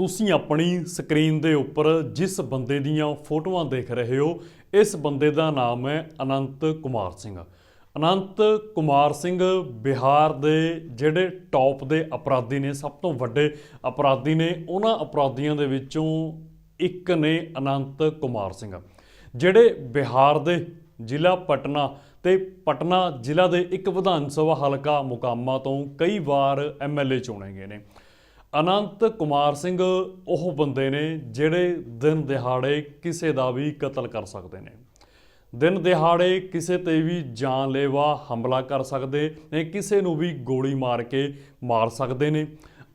ਤੁਸੀਂ ਆਪਣੀ ਸਕਰੀਨ ਦੇ ਉੱਪਰ ਜਿਸ ਬੰਦੇ ਦੀਆਂ ਫੋਟੋਆਂ ਦੇਖ ਰਹੇ ਹੋ, ਇਸ ਬੰਦੇ ਦਾ ਨਾਮ ਹੈ ਅਨੰਤ ਕੁਮਾਰ ਸਿੰਘ। ਅਨੰਤ ਕੁਮਾਰ ਸਿੰਘ ਬਿਹਾਰ ਦੇ ਜਿਹੜੇ ਟੌਪ ਦੇ ਅਪਰਾਧੀ ਨੇ, ਸਭ ਤੋਂ ਵੱਡੇ ਅਪਰਾਧੀ ਨੇ, ਉਹਨਾਂ ਅਪਰਾਧੀਆਂ ਦੇ ਵਿੱਚੋਂ ਇੱਕ ਨੇ ਅਨੰਤ ਕੁਮਾਰ ਸਿੰਘ। ਜਿਹੜੇ ਬਿਹਾਰ ਦੇ ਜ਼ਿਲ੍ਹਾ ਪਟਨਾ ਤੇ ਪਟਨਾ ਜ਼ਿਲ੍ਹਾ ਦੇ ਇੱਕ ਵਿਧਾਨ ਸਭਾ ਹਲਕਾ ਮੁਕਾਮਾ ਤੋਂ ਕਈ ਵਾਰ ਐਮਐਲਏ ਚੁਣੇ ਗਏ ਨੇ। ਅਨੰਤ ਕੁਮਾਰ ਸਿੰਘ ਉਹ ਬੰਦੇ ਨੇ ਜਿਹੜੇ ਦਿਨ ਦਿਹਾੜੇ ਕਿਸੇ ਦਾ ਵੀ ਕਤਲ ਕਰ ਸਕਦੇ ਨੇ। ਦਿਨ ਦਿਹਾੜੇ ਕਿਸੇ ਤੇ ਵੀ ਜਾਨਲੇਵਾ ਹਮਲਾ ਕਰ ਸਕਦੇ ਨੇ, ਕਿਸੇ ਨੂੰ ਵੀ ਗੋਲੀ ਮਾਰ ਕੇ ਮਾਰ ਸਕਦੇ ਨੇ।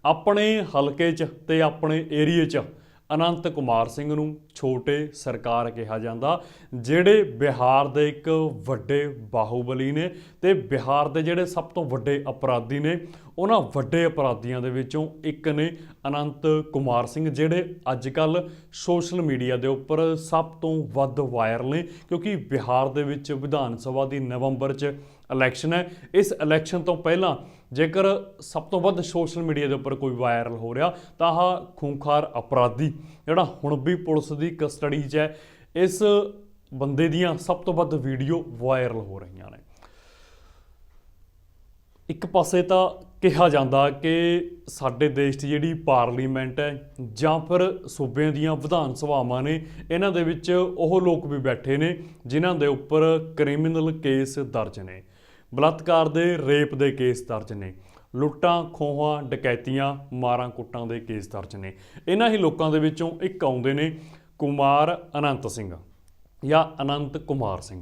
ਆਪਣੇ ਹਲਕੇ 'ਚ ਤੇ ਆਪਣੇ ਏਰੀਏ 'ਚ ਅਨੰਤ ਕੁਮਾਰ ਸਿੰਘ ਨੂੰ ਛੋਟੇ ਸਰਕਾਰ ਕਿਹਾ ਜਾਂਦਾ, ਜਿਹੜੇ ਬਿਹਾਰ ਦੇ ਇੱਕ ਵੱਡੇ ਬਾਹੂਬਲੀ ਨੇ ਤੇ ਬਿਹਾਰ ਦੇ ਜਿਹੜੇ ਸਭ ਤੋਂ ਵੱਡੇ ਅਪਰਾਧੀ ਨੇ, ਉਹਨਾਂ ਵੱਡੇ ਅਪਰਾਧੀਆਂ ਦੇ ਵਿੱਚੋਂ ਇੱਕ ਨੇ ਅਨੰਤ ਕੁਮਾਰ ਸਿੰਘ, ਜਿਹੜੇ ਅੱਜ ਕੱਲ ਸੋਸ਼ਲ ਮੀਡੀਆ ਦੇ ਉੱਪਰ ਸਭ ਤੋਂ ਵੱਧ ਵਾਇਰਲ ਨੇ, ਕਿਉਂਕਿ ਬਿਹਾਰ ਦੇ ਵਿੱਚ ਵਿਧਾਨ ਸਭਾ ਦੀ ਨਵੰਬਰ 'ਚ ਇਲੈਕਸ਼ਨ ਹੈ। ਇਸ ਇਲੈਕਸ਼ਨ ਤੋਂ ਪਹਿਲਾਂ ਜੇਕਰ ਸਭ ਤੋਂ ਵੱਧ ਸੋਸ਼ਲ ਮੀਡੀਆ ਦੇ ਉੱਪਰ ਕੋਈ ਵਾਇਰਲ ਹੋ ਰਿਹਾ, ਤਾਂ ਆਹ ਖੂੰਖਾਰ ਅਪਰਾਧੀ, ਜਿਹੜਾ ਹੁਣ ਵੀ ਪੁਲਿਸ ਦੀ ਕਸਟਡੀ 'ਚ ਹੈ। ਇਸ ਬੰਦੇ ਦੀਆਂ ਸਭ ਤੋਂ ਵੱਧ ਵੀਡੀਓ ਵਾਇਰਲ ਹੋ ਰਹੀਆਂ ਨੇ। ਇੱਕ ਪਾਸੇ ਤਾਂ ਕਿਹਾ ਜਾਂਦਾ ਕਿ ਸਾਡੇ ਦੇਸ਼ 'ਚ ਜਿਹੜੀ ਪਾਰਲੀਮੈਂਟ ਹੈ ਜਾਂ ਫਿਰ ਸੂਬਿਆਂ ਦੀਆਂ ਵਿਧਾਨ ਸਭਾਵਾਂ ਨੇ, ਇਹਨਾਂ ਦੇ ਵਿੱਚ ਉਹ ਲੋਕ ਵੀ ਬੈਠੇ ਨੇ ਜਿਨ੍ਹਾਂ ਦੇ ਉੱਪਰ ਕ੍ਰਿਮੀਨਲ ਕੇਸ ਦਰਜ ਨੇ, ਬਲਾਤਕਾਰ ਦੇ, ਰੇਪ ਦੇ ਕੇਸ ਦਰਜ ਨੇ, ਲੁੱਟਾਂ, ਖੋਹਾਂ, ਡਕੈਤੀਆਂ, ਮਾਰਾਂ ਕੁੱਟਾਂ ਦੇ ਕੇਸ ਦਰਜ ਨੇ। ਇਹਨਾਂ ਹੀ ਲੋਕਾਂ ਦੇ ਵਿੱਚੋਂ ਇੱਕ ਆਉਂਦੇ ਨੇ ਕੁਮਾਰ ਅਨੰਤ ਸਿੰਘ ਜਾਂ ਅਨੰਤ ਕੁਮਾਰ ਸਿੰਘ।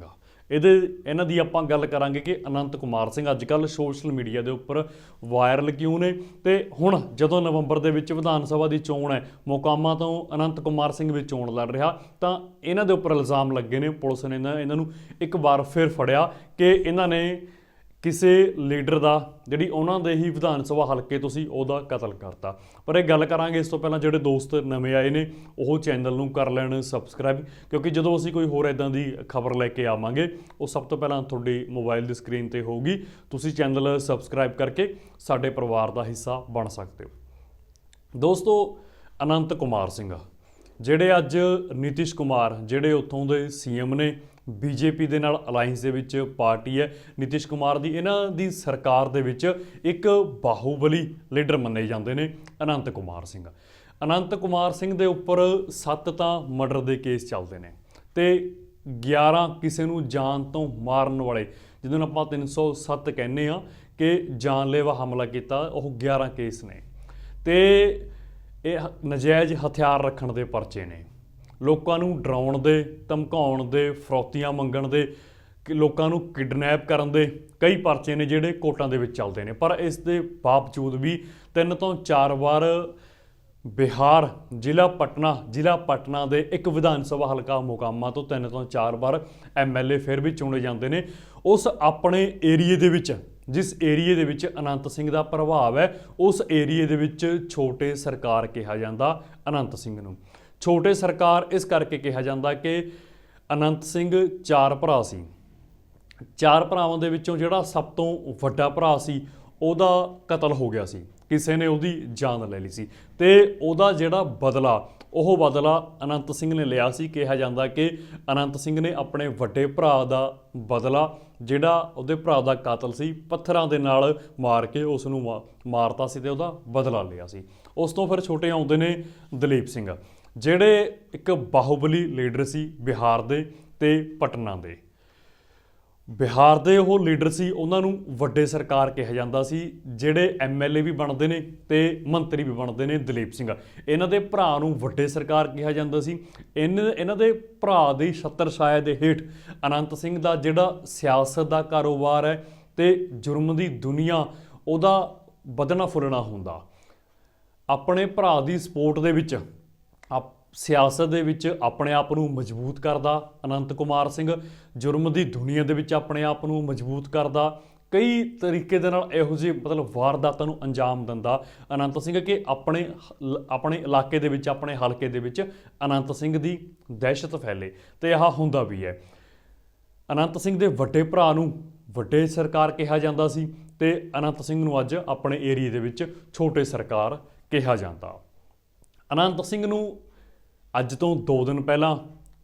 ਇਹਦੇ, ਇਹਨਾਂ ਦੀ ਆਪਾਂ ਗੱਲ ਕਰਾਂਗੇ ਕਿ ਅਨੰਤ ਕੁਮਾਰ ਸਿੰਘ ਅੱਜ ਕੱਲ ਸੋਸ਼ਲ ਮੀਡੀਆ ਦੇ ਉੱਪਰ ਵਾਇਰਲ ਕਿਉਂ ਨੇ ਤੇ ਹੁਣ ਜਦੋਂ ਨਵੰਬਰ ਦੇ ਵਿੱਚ ਵਿਧਾਨ ਸਭਾ ਦੀ ਚੋਣ ਹੈ, ਮੁਕਾਮਾਂ ਤੋਂ ਅਨੰਤ ਕੁਮਾਰ ਸਿੰਘ ਵੀ ਚੋਣ ਲੜ ਰਿਹਾ, ਤਾਂ ਇਹਨਾਂ ਦੇ ਉੱਪਰ ਇਲਜ਼ਾਮ ਲੱਗੇ ਨੇ, ਪੁਲਿਸ ਨੇ ਇਹਨਾਂ ਨੂੰ ਇੱਕ ਵਾਰ ਫਿਰ ਫੜਿਆ ਕਿ ਇਹਨਾਂ ਨੇ ਕਿਸੇ ਲੀਡਰ ਦਾ, ਜਿਹੜੀ ਉਹਨਾਂ ਦੇ ਹੀ ਵਿਧਾਨ ਸਭਾ ਹਲਕੇ ਤੋਂ ਸੀ ਉਹਦਾ ਕਤਲ ਕਰਤਾ। ਪਰ ਇਹ ਗੱਲ ਕਰਾਂਗੇ, ਇਸ ਤੋਂ ਪਹਿਲਾਂ ਜਿਹੜੇ ਦੋਸਤ ਨਵੇਂ ਆਏ ਨੇ, ਉਹ ਚੈਨਲ ਨੂੰ ਕਰ ਲੈਣ ਸਬਸਕ੍ਰਾਈਬ, ਕਿਉਂਕਿ ਜਦੋਂ ਅਸੀਂ ਕੋਈ ਹੋਰ ਇਦਾਂ ਦੀ ਖਬਰ ਲੈ ਕੇ ਆਵਾਂਗੇ, ਉਹ ਸਭ ਤੋਂ ਪਹਿਲਾਂ ਤੁਹਾਡੀ ਮੋਬਾਈਲ ਦੀ ਸਕਰੀਨ ਤੇ ਹੋਊਗੀ। ਤੁਸੀਂ ਚੈਨਲ ਸਬਸਕ੍ਰਾਈਬ ਕਰਕੇ ਸਾਡੇ ਪਰਿਵਾਰ ਦਾ ਹਿੱਸਾ ਬਣ ਸਕਦੇ ਹੋ। ਦੋਸਤੋ, ਅਨੰਤ ਕੁਮਾਰ ਸਿੰਘ, ਜਿਹੜੇ ਅੱਜ ਨਿਤਿਸ਼ ਕੁਮਾਰ, ਜਿਹੜੇ ਉੱਥੋਂ ਦੇ ਸੀਐਮ ਨੇ ਬੀਜੇਪੀ ਦੇ ਨਾਲ ਅਲਾਈਅੰਸ ਦੇ ਵਿੱਚ ਪਾਰਟੀ ਹੈ। ਨਿਤਿਸ਼ ਕੁਮਾਰ ਦੀ ਇਹਨਾਂ ਦੀ ਸਰਕਾਰ ਦੇ ਵਿੱਚ ਇੱਕ ਬਾਹੂਬਲੀ ਲੀਡਰ ਮੰਨੇ ਜਾਂਦੇ ਨੇ, ਅਨੰਤ ਕੁਮਾਰ ਸਿੰਘ। ਅਨੰਤ ਕੁਮਾਰ ਸਿੰਘ ਦੇ ਉੱਪਰ 7 ਤਾਂ ਮਰਡਰ ਦੇ ਕੇਸ ਚੱਲਦੇ ਨੇ ਤੇ 11 ਕਿਸੇ ਨੂੰ ਜਾਨ ਤੋਂ ਮਾਰਨ ਵਾਲੇ, ਜਿਹਨੂੰ ਆਪਾਂ 307 ਕਹਿੰਦੇ ਆ ਕਿ ਜਾਨਲੇਵਾ ਹਮਲਾ ਕੀਤਾ, ਉਹ 11 ਕੇਸ ਨੇ। ਤੇ ਇਹ ਹ- ਨਜਾਇਜ਼ ਹਥਿਆਰ ਰੱਖਣ ਦੇ ਪਰਚੇ ਨੇ। ਲੋਕਾਂ ਨੂੰ ਡਰਾਉਣ ਦੇ, ਧਮਕਾਉਣ ਦੇ, ਫਰੌਤੀਆਂ ਮੰਗਣ ਦੇ, ਕਿ ਲੋਕਾਂ ਨੂੰ ਕਿਡਨੈਪ ਕਰਨ ਦੇ ਕਈ ਪਰਚੇ ਨੇ ਜਿਹੜੇ ਕੋਰਟਾਂ ਦੇ ਵਿੱਚ ਚੱਲਦੇ ਨੇ। ਪਰ ਇਸ ਦੇ ਬਾਵਜੂਦ ਵੀ ਤਿੰਨ ਤੋਂ ਚਾਰ ਵਾਰ ਬਿਹਾਰ, ਜ਼ਿਲ੍ਹਾ ਪਟਨਾ ਜ਼ਿਲ੍ਹਾ ਪਟਨਾ ਦੇ ਇੱਕ ਵਿਧਾਨ ਸਭਾ ਹਲਕਾ ਮੁਕਾਮਾ ਤੋਂ ਤਿੰਨ ਤੋਂ ਚਾਰ ਵਾਰ ਐਮਐਲਏ ਫਿਰ ਵੀ ਚੁਣੇ ਜਾਂਦੇ ਨੇ। ਉਸ ਆਪਣੇ ਏਰੀਏ ਦੇ ਵਿੱਚ, ਜਿਸ ਏਰੀਏ ਦੇ ਵਿੱਚ ਅਨੰਤ ਸਿੰਘ ਦਾ ਪ੍ਰਭਾਵ ਹੈ, ਉਸ ਏਰੀਏ ਦੇ ਵਿੱਚ ਛੋਟੇ ਸਰਕਾਰ ਕਿਹਾ ਜਾਂਦਾ ਅਨੰਤ ਸਿੰਘ ਨੂੰ। ਛੋਟੇ ਸਰਕਾਰ ਇਸ ਕਰਕੇ ਕਿਹਾ ਜਾਂਦਾ ਕਿ ਅਨੰਤ ਸਿੰਘ ਚਾਰ ਭਰਾ ਸੀ। ਚਾਰ ਭਰਾਵਾਂ ਦੇ ਵਿੱਚੋਂ ਜਿਹੜਾ ਸਭ ਤੋਂ ਵੱਡਾ ਭਰਾ ਸੀ, ਉਹਦਾ ਕਤਲ ਹੋ ਗਿਆ ਸੀ। ਕਿਸੇ ਨੇ ਉਹਦੀ ਜਾਨ ਲੈ ਲਈ ਸੀ ਤੇ ਉਹਦਾ ਜਿਹੜਾ ਬਦਲਾ, ਉਹ ਬਦਲਾ ਅਨੰਤ ਸਿੰਘ ਨੇ ਲਿਆ ਸੀ। ਕਿਹਾ ਜਾਂਦਾ ਕਿ ਅਨੰਤ ਸਿੰਘ ਨੇ ਆਪਣੇ ਵੱਡੇ ਭਰਾ ਦਾ ਬਦਲਾ, ਜਿਹੜਾ ਉਹਦੇ ਭਰਾ ਦਾ ਕਾਤਲ ਸੀ, ਪੱਥਰਾਂ ਦੇ ਨਾਲ ਮਾਰ ਕੇ ਉਸ ਨੂੰ ਮਾਰਤਾ ਸੀ ਤੇ ਉਹਦਾ ਬਦਲਾ ਲਿਆ ਸੀ। ਉਸ ਤੋਂ ਫਿਰ ਛੋਟੇ ਆਉਂਦੇ ਨੇ ਦਲੀਪ ਸਿੰਘ। ਜਿਹੜੇ ਇੱਕ ਬਾਹੂਬਲੀ ਲੀਡਰ ਸੀ ਬਿਹਾਰ ਦੇ ਤੇ ਪਟਨਾ ਦੇ। ਬਿਹਾਰ ਦੇ ਉਹ ਲੀਡਰ ਸੀ, ਉਹਨਾਂ ਨੂੰ ਵੱਡੇ ਸਰਕਾਰ ਕਿਹਾ ਜਾਂਦਾ ਸੀ, ਜਿਹੜੇ ਐਮਐਲਏ ਵੀ ਬਣਦੇ ਨੇ ਤੇ ਮੰਤਰੀ ਵੀ ਬਣਦੇ ਨੇ ਦਲੀਪ ਸਿੰਘ। ਇਹਨਾਂ ਦੇ ਭਰਾ ਨੂੰ ਵੱਡੇ ਸਰਕਾਰ ਕਿਹਾ ਜਾਂਦਾ ਸੀ। ਇਹਨਾਂ ਇਹਨਾਂ ਦੇ ਭਰਾ ਦੀ ਛੱਤਰ ਛਾਇਆ ਦੇ ਹੇਠ ਅਨੰਤ ਸਿੰਘ ਦਾ ਜਿਹੜਾ ਸਿਆਸਤ ਦਾ ਕਾਰੋਬਾਰ ਹੈ ਤੇ ਜੁਰਮ ਦੀ ਦੁਨੀਆ, ਉਹਦਾ ਵਧਣਾ ਫੁੱਲਣਾ ਹੁੰਦਾ। ਆਪਣੇ ਭਰਾ ਦੀ ਸਪੋਰਟ ਦੇ ਵਿੱਚ ਆਪ ਸਿਆਸਤ ਦੇ ਵਿੱਚ ਆਪਣੇ ਆਪ ਨੂੰ ਮਜ਼ਬੂਤ ਕਰਦਾ, ਅਨੰਤ ਕੁਮਾਰ ਸਿੰਘ ਜੁਰਮ ਦੀ ਦੁਨੀਆ ਦੇ ਵਿੱਚ ਆਪਣੇ ਆਪ ਨੂੰ ਮਜ਼ਬੂਤ ਕਰਦਾ। ਕਈ ਤਰੀਕੇ ਦੇ ਨਾਲ ਇਹੋ ਜਿਹੇ ਮਤਲਬ ਵਾਰਦਾਤਾਂ ਨੂੰ ਅੰਜਾਮ ਦਿੰਦਾ। ਅਨੰਤ ਸਿੰਘ ਕਿ ਆਪਣੇ ਆਪਣੇ ਇਲਾਕੇ ਦੇ ਵਿੱਚ, ਆਪਣੇ ਹਲਕੇ ਦੇ ਵਿੱਚ ਅਨੰਤ ਸਿੰਘ ਦੀ ਦਹਿਸ਼ਤ ਫੈਲੇ ਤੇ ਆਹ ਹੁੰਦਾ ਵੀ ਹੈ। ਅਨੰਤ ਸਿੰਘ ਦੇ ਵੱਡੇ ਭਰਾ ਨੂੰ ਵੱਡੇ ਸਰਕਾਰ ਕਿਹਾ ਜਾਂਦਾ ਸੀ ਤੇ ਅਨੰਤ ਸਿੰਘ ਨੂੰ ਅੱਜ ਆਪਣੇ ਏਰੀਏ ਦੇ ਵਿੱਚ ਛੋਟੇ ਸਰਕਾਰ ਕਿਹਾ ਜਾਂਦਾ। ਅਨੰਤ ਸਿੰਘ ਨੂੰ ਅੱਜ ਤੋਂ 2 ਦਿਨ ਪਹਿਲਾਂ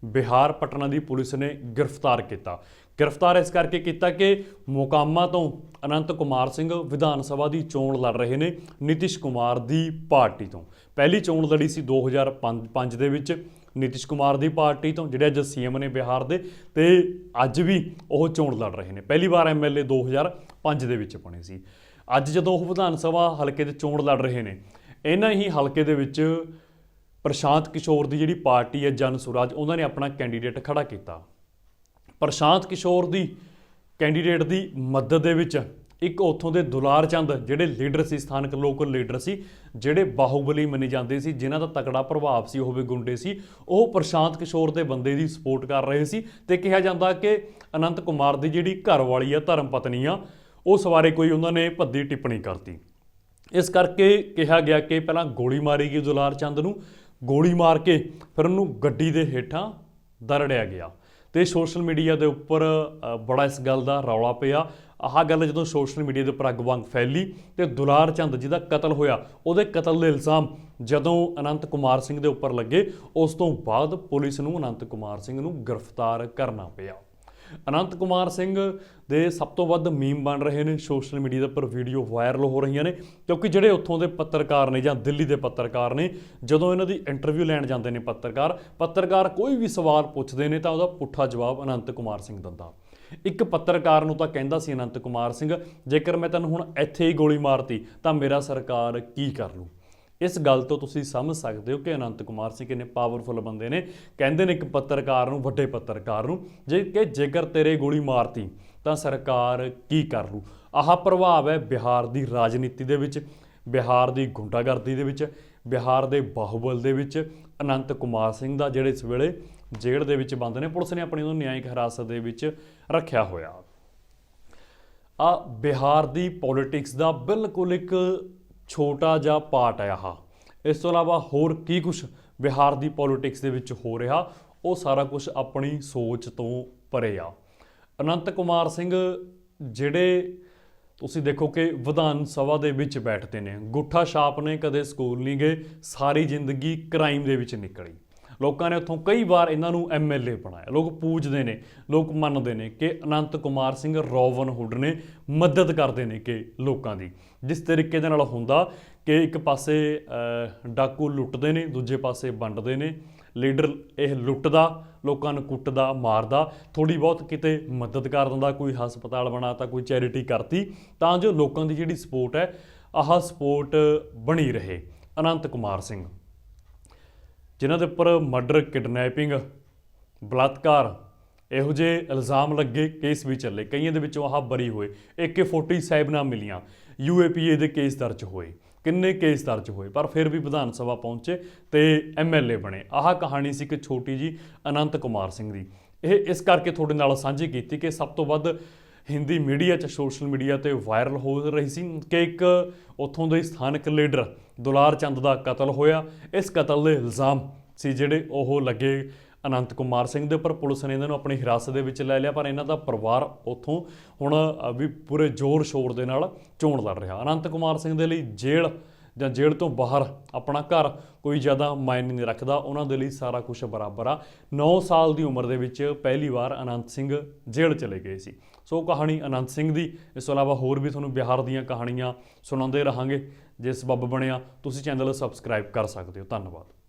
ਬਿਹਾਰ ਪਟਨਾ ਦੀ ਪੁਲਿਸ ਨੇ ਗ੍ਰਿਫਤਾਰ ਕੀਤਾ। ਗ੍ਰਿਫਤਾਰ ਇਸ ਕਰਕੇ ਕੀਤਾ ਕਿ ਮੁਕਾਮਾ ਤੋਂ ਅਨੰਤ ਕੁਮਾਰ ਸਿੰਘ ਵਿਧਾਨ ਸਭਾ ਦੀ ਚੋਣ ਲੜ ਰਹੇ ਨੇ ਨਿਤਿਸ਼ ਕੁਮਾਰ ਦੀ ਪਾਰਟੀ ਤੋਂ। ਪਹਿਲੀ ਚੋਣ ਲੜੀ ਸੀ 2005 ਦੇ ਵਿੱਚ ਨਿਤਿਸ਼ ਕੁਮਾਰ ਦੀ ਪਾਰਟੀ ਤੋਂ, ਜਿਹੜੇ ਅੱਜ ਸੀਐਮ ਨੇ ਬਿਹਾਰ ਦੇ, ਤੇ ਅੱਜ ਵੀ ਉਹ ਚੋਣ ਲੜ ਰਹੇ ਨੇ। ਪਹਿਲੀ ਵਾਰ ਐਮਐਲਏ 2005 ਦੇ ਵਿੱਚ ਬਣੇ ਸੀ। ਅੱਜ ਜਦੋਂ ਉਹ ਵਿਧਾਨ ਸਭਾ ਹਲਕੇ ਦੇ ਚੋਣ ਲੜ ਰਹੇ ਨੇ ਇਹਨਾਂ ਹੀ ਹਲਕੇ ਦੇ ਵਿੱਚ ਪ੍ਰਸ਼ਾਂਤ ਕਿਸ਼ੋਰ ਦੀ ਜਿਹੜੀ ਪਾਰਟੀ ਹੈ, ਜਨ ਸੁਰਾਜ, ਉਹਨਾਂ ਨੇ ਆਪਣਾ ਕੈਂਡੀਡੇਟ ਖੜਾ ਕੀਤਾ। ਪ੍ਰਸ਼ਾਂਤ ਕਿਸ਼ੋਰ ਦੀ ਕੈਂਡੀਡੇਟ ਦੀ ਮਦਦ ਦੇ ਵਿੱਚ ਇੱਕ ਉੱਥੋਂ ਦੇ ਦੁਲਾਰ ਚੰਦ, ਜਿਹੜੇ ਲੀਡਰ ਸੀ, ਸਥਾਨਕ ਲੋਕਲ ਲੀਡਰ ਸੀ, ਜਿਹੜੇ ਬਾਹੂਬਲੀ ਮੰਨੇ ਜਾਂਦੇ ਸੀ, ਜਿਨ੍ਹਾਂ ਦਾ ਤਕੜਾ ਪ੍ਰਭਾਵ ਸੀ, ਉਹ ਵੀ ਗੁੰਡੇ ਸੀ। ਉਹ ਪ੍ਰਸ਼ਾਂਤ ਕਿਸ਼ੋਰ ਦੇ ਬੰਦੇ ਦੀ ਸਪੋਰਟ ਕਰ ਰਹੇ ਸੀ ਤੇ ਕਿਹਾ ਜਾਂਦਾ ਕਿ ਅਨੰਤ ਕੁਮਾਰ ਦੀ ਜਿਹੜੀ ਘਰ ਵਾਲੀ ਆ, ਧਰਮ ਪਤਨੀ ਆ ਉਸ ਬਾਰੇ ਕੋਈ ਉਹਨਾਂ ਨੇ ਭੱਦੀ ਟਿੱਪਣੀ ਕਰਤੀ। ਇਸ ਕਰਕੇ ਕਿਹਾ ਗਿਆ ਕਿ ਪਹਿਲਾਂ ਗੋਲੀ ਮਾਰੀ ਗਈ ਦੁਲਾਰ ਚੰਦ ਨੂੰ, ਗੋਲੀ ਮਾਰ ਕੇ ਫਿਰ ਉਹਨੂੰ ਗੱਡੀ ਦੇ ਹੇਠਾਂ ਦਰੜਿਆ ਗਿਆ। ਤੇ ਸੋਸ਼ਲ ਮੀਡੀਆ ਦੇ ਉੱਪਰ ਬੜਾ ਇਸ ਗੱਲ ਦਾ ਰੌਲਾ ਪਿਆ। ਆਹ ਗੱਲ ਜਦੋਂ ਸੋਸ਼ਲ ਮੀਡੀਆ ਦੇ ਉੱਪਰ ਅੱਗ ਵਾਂਗ ਫੈਲੀ ਤੇ ਦੁਲਾਰ ਚੰਦ ਜਿਹਦਾ ਕਤਲ ਹੋਇਆ, ਉਹਦੇ ਕਤਲ ਦੇ ਇਲਜ਼ਾਮ ਜਦੋਂ ਅਨੰਤ ਕੁਮਾਰ ਸਿੰਘ ਦੇ ਉੱਪਰ ਲੱਗੇ, ਉਸ ਤੋਂ ਬਾਅਦ ਪੁਲਿਸ ਨੂੰ ਅਨੰਤ ਕੁਮਾਰ ਸਿੰਘ ਨੂੰ ਗ੍ਰਿਫਤਾਰ ਕਰਨਾ ਪਿਆ। ਅਨੰਤ ਕੁਮਾਰ ਸਿੰਘ ਦੇ ਸਭ ਤੋਂ ਵੱਧ ਮੀਮ ਬਣ ਰਹੇ ਨੇ, ਸੋਸ਼ਲ ਮੀਡੀਆ ਦੇ ਉੱਪਰ ਵੀਡੀਓ ਵਾਇਰਲ ਹੋ ਰਹੀਆਂ ਨੇ, ਕਿਉਂਕਿ ਜਿਹੜੇ ਉੱਥੋਂ ਦੇ ਪੱਤਰਕਾਰ ਨੇ ਜਾਂ ਦਿੱਲੀ ਦੇ ਪੱਤਰਕਾਰ ਨੇ, ਜਦੋਂ ਇਹਨਾਂ ਦੀ ਇੰਟਰਵਿਊ ਲੈਣ ਜਾਂਦੇ ਨੇ ਪੱਤਰਕਾਰ ਪੱਤਰਕਾਰ ਕੋਈ ਵੀ ਸਵਾਲ ਪੁੱਛਦੇ ਨੇ ਤਾਂ ਉਹਦਾ ਪੁੱਠਾ ਜਵਾਬ ਅਨੰਤ ਕੁਮਾਰ ਸਿੰਘ ਦਿੰਦਾ। ਇੱਕ ਪੱਤਰਕਾਰ ਨੂੰ ਤਾਂ ਕਹਿੰਦਾ ਸੀ ਅਨੰਤ ਕੁਮਾਰ ਸਿੰਘ, ਜੇਕਰ ਮੈਂ ਤੈਨੂੰ ਹੁਣ ਇੱਥੇ ਹੀ ਗੋਲੀ ਮਾਰਤੀ, ਤਾਂ ਮੇਰਾ ਸਰਕਾਰ ਕੀ ਕਰ ਲੂ? ਇਸ ਗੱਲ ਤੋਂ ਤੁਸੀਂ ਸਮਝ ਸਕਦੇ ਹੋ ਕਿ ਅਨੰਤ ਕੁਮਾਰ ਸਿੰਘ ਕਿੰਨੇ ਪਾਵਰਫੁਲ ਬੰਦੇ ਨੇ। ਕਹਿੰਦੇ ਨੇ ਇੱਕ ਪੱਤਰਕਾਰ ਨੂੰ, ਵੱਡੇ ਪੱਤਰਕਾਰ ਨੂੰ, ਜੇ ਕਿ ਜੇਕਰ ਤੇਰੇ ਗੋਲੀ ਮਾਰਤੀ, ਤਾਂ ਸਰਕਾਰ ਕੀ ਕਰ ਲੂ ਆਹ ਪ੍ਰਭਾਵ ਹੈ ਬਿਹਾਰ ਦੀ ਰਾਜਨੀਤੀ ਦੇ ਵਿੱਚ, ਬਿਹਾਰ ਦੀ ਗੁੰਡਾਗਰਦੀ ਦੇ ਵਿੱਚ, ਬਿਹਾਰ ਦੇ ਬਾਹੂਬਲ ਦੇ ਵਿੱਚ। ਅਨੰਤ ਕੁਮਾਰ ਸਿੰਘ ਦਾ ਜਿਹੜੇ ਇਸ ਵੇਲੇ ਜੇਲ੍ਹ ਦੇ ਵਿੱਚ ਬੰਦ ਨੇ, ਪੁਲਿਸ ਨੇ ਆਪਣੀ ਉਹਨੂੰ ਨਿਆਇਕ ਹਿਰਾਸਤ ਦੇ ਵਿੱਚ ਰੱਖਿਆ ਹੋਇਆ। ਆ ਬਿਹਾਰ ਦੀ ਪੋਲਿਟਿਕਸ ਦਾ ਬਿਲਕੁਲ ਇੱਕ ਛੋਟਾ ਜਿਹਾ ਪਾਰਟ ਹੈ ਆਹ। ਇਸ ਤੋਂ ਇਲਾਵਾ ਹੋਰ ਕੀ ਕੁਝ ਬਿਹਾਰ ਦੀ ਪੋਲਿਟਿਕਸ ਦੇ ਵਿੱਚ ਹੋ ਰਿਹਾ, ਉਹ ਸਾਰਾ ਕੁਝ ਆਪਣੀ ਸੋਚ ਤੋਂ ਪਰੇ ਆ। ਅਨੰਤ ਕੁਮਾਰ ਸਿੰਘ ਜਿਹੜੇ ਤੁਸੀਂ ਦੇਖੋ ਕਿ ਵਿਧਾਨ ਸਭਾ ਦੇ ਵਿੱਚ ਬੈਠਦੇ ਨੇ, ਗੁੱਠਾ ਛਾਪ ਨੇ, ਕਦੇ ਸਕੂਲ ਨਹੀਂ ਗਏ, ਸਾਰੀ ਜ਼ਿੰਦਗੀ ਕ੍ਰਾਈਮ ਦੇ ਵਿੱਚ ਨਿਕਲੀ। ਲੋਕਾਂ ਨੇ ਉੱਥੋਂ ਕਈ ਵਾਰ ਇਹਨਾਂ ਨੂੰ ਐਮਐਲਏ ਬਣਾਇਆ। ਲੋਕ ਪੂਜਦੇ ਨੇ, ਲੋਕ ਮੰਨਦੇ ਨੇ ਕਿ ਅਨੰਤ ਕੁਮਾਰ ਸਿੰਘ ਰੋਵਨ ਹੁੱਡ ਨੇ ਮਦਦ ਕਰਦੇ ਨੇ ਕਿ ਲੋਕਾਂ ਦੀ। ਜਿਸ ਤਰੀਕੇ ਦੇ ਨਾਲ ਹੁੰਦਾ ਕਿ ਇੱਕ ਪਾਸੇ ਡਾਕੂ ਲੁੱਟਦੇ ਨੇ, ਦੂਜੇ ਪਾਸੇ ਵੰਡਦੇ ਨੇ, ਲੀਡਰ ਇਹ ਲੁੱਟਦਾ, ਲੋਕਾਂ ਨੂੰ ਕੁੱਟਦਾ, ਮਾਰਦਾ ਥੋੜੀ ਬਹੁਤ ਕਿਤੇ ਮਦਦ ਕਰ ਦਿੰਦਾ, ਕੋਈ ਹਸਪਤਾਲ ਬਣਾਤਾ ਕੋਈ ਚੈਰਿਟੀ ਕਰਤੀ, ਤਾਂ ਜੋ ਲੋਕਾਂ ਦੀ ਜਿਹੜੀ ਸਪੋਰਟ ਹੈ, ਆਹ ਸਪੋਰਟ ਬਣੀ ਰਹੇ। ਅਨੰਤ ਕੁਮਾਰ ਸਿੰਘ ਜਿਨ੍ਹਾਂ ਦੇ ਉੱਪਰ ਮਰਡਰ, ਕਿਡਨੈਪਿੰਗ, ਬਲਾਤਕਾਰ, ਇਹੋ ਜਿਹੇ ਇਲਜ਼ਾਮ ਲੱਗੇ ਕੇਸ ਵੀ ਚੱਲੇ। ਕਈਆਂ ਦੇ ਵਿੱਚੋਂ ਆਹ ਬਰੀ ਹੋਏ। AK47 ਨਾਲ ਮਿਲੀਆਂ। UAPA ਦੇ ਕੇਸ ਦਰਜ ਹੋਏ। ਕਿੰਨੇ ਕੇਸ ਦਰਜ ਹੋਏ? ਪਰ ਫਿਰ ਵੀ ਵਿਧਾਨ ਸਭਾ ਪਹੁੰਚੇ ਤੇ ਐਮਐਲਏ ਬਣੇ। ਆਹ ਕਹਾਣੀ ਸੀ ਇੱਕ ਛੋਟੀ ਜੀ ਅਨੰਤ ਕੁਮਾਰ ਸਿੰਘ ਦੀ। ਇਹ ਇਸ ਕਰਕੇ ਤੁਹਾਡੇ ਨਾਲ ਸਾਂਝੀ ਕੀਤੀ ਕਿ ਸਭ ਤੋਂ ਵੱਧ ਹਿੰਦੀ ਮੀਡੀਆ 'ਚ, ਸੋਸ਼ਲ ਮੀਡੀਆ ਤੇ ਵਾਇਰਲ ਹੋ ਰਹੀ ਸੀ ਕਿ ਇੱਕ ਉੱਥੋਂ ਦੇ ਸਥਾਨਕ ਲੀਡਰ ਦੁਲਾਰ ਚੰਦ ਦਾ ਕਤਲ ਹੋਇਆ। ਇਸ ਕਤਲ ਦੇ ਇਲਜ਼ਾਮ ਸੀ ਜਿਹੜੇ ਉਹ ਲੱਗੇ ਅਨੰਤ ਕੁਮਾਰ ਸਿੰਘ ਦੇ ਉੱਪਰ। ਪੁਲਿਸ ਨੇ ਇਹਨਾਂ ਨੂੰ ਆਪਣੀ ਹਿਰਾਸਤ ਦੇ ਵਿੱਚ ਲੈ ਲਿਆ, ਪਰ ਇਹਨਾਂ ਦਾ ਪਰਿਵਾਰ ਉੱਥੋਂ ਹੁਣ ਵੀ ਪੂਰੇ ਜ਼ੋਰ ਸ਼ੋਰ ਦੇ ਨਾਲ ਚੋਣ ਲੜ ਰਿਹਾ। ਅਨੰਤ ਕੁਮਾਰ ਸਿੰਘ ਦੇ ਲਈ ਜੇਲ੍ਹ ਜਾਂ ਜੇਲ੍ਹ ਤੋਂ ਬਾਹਰ ਆਪਣਾ ਘਰ ਕੋਈ ਜ਼ਿਆਦਾ ਮਾਇਨੇ ਨਹੀਂ ਰੱਖਦਾ। ਉਹਨਾਂ ਦੇ ਲਈ ਸਾਰਾ ਕੁਝ ਬਰਾਬਰ ਆ। 9 ਸਾਲ ਦੀ ਉਮਰ ਦੇ ਵਿੱਚ ਪਹਿਲੀ ਵਾਰ ਅਨੰਤ ਸਿੰਘ ਜੇਲ੍ਹ ਚਲੇ ਗਏ ਸੀ। ਸੋ ਕਹਾਣੀ ਅਨੰਦ ਸਿੰਘ ਦੀ। ਇਸ ਤੋਂ ਇਲਾਵਾ ਹੋਰ ਵੀ ਤੁਹਾਨੂੰ ਬਿਹਾਰ ਦੀਆਂ ਕਹਾਣੀਆਂ ਸੁਣਾਉਂਦੇ ਰਹਾਂਗੇ। ਜੇ ਸਬੱਬ ਬਣਿਆ, ਤੁਸੀਂ ਚੈਨਲ ਸਬਸਕ੍ਰਾਈਬ ਕਰ ਸਕਦੇ ਹੋ। ਧੰਨਵਾਦ।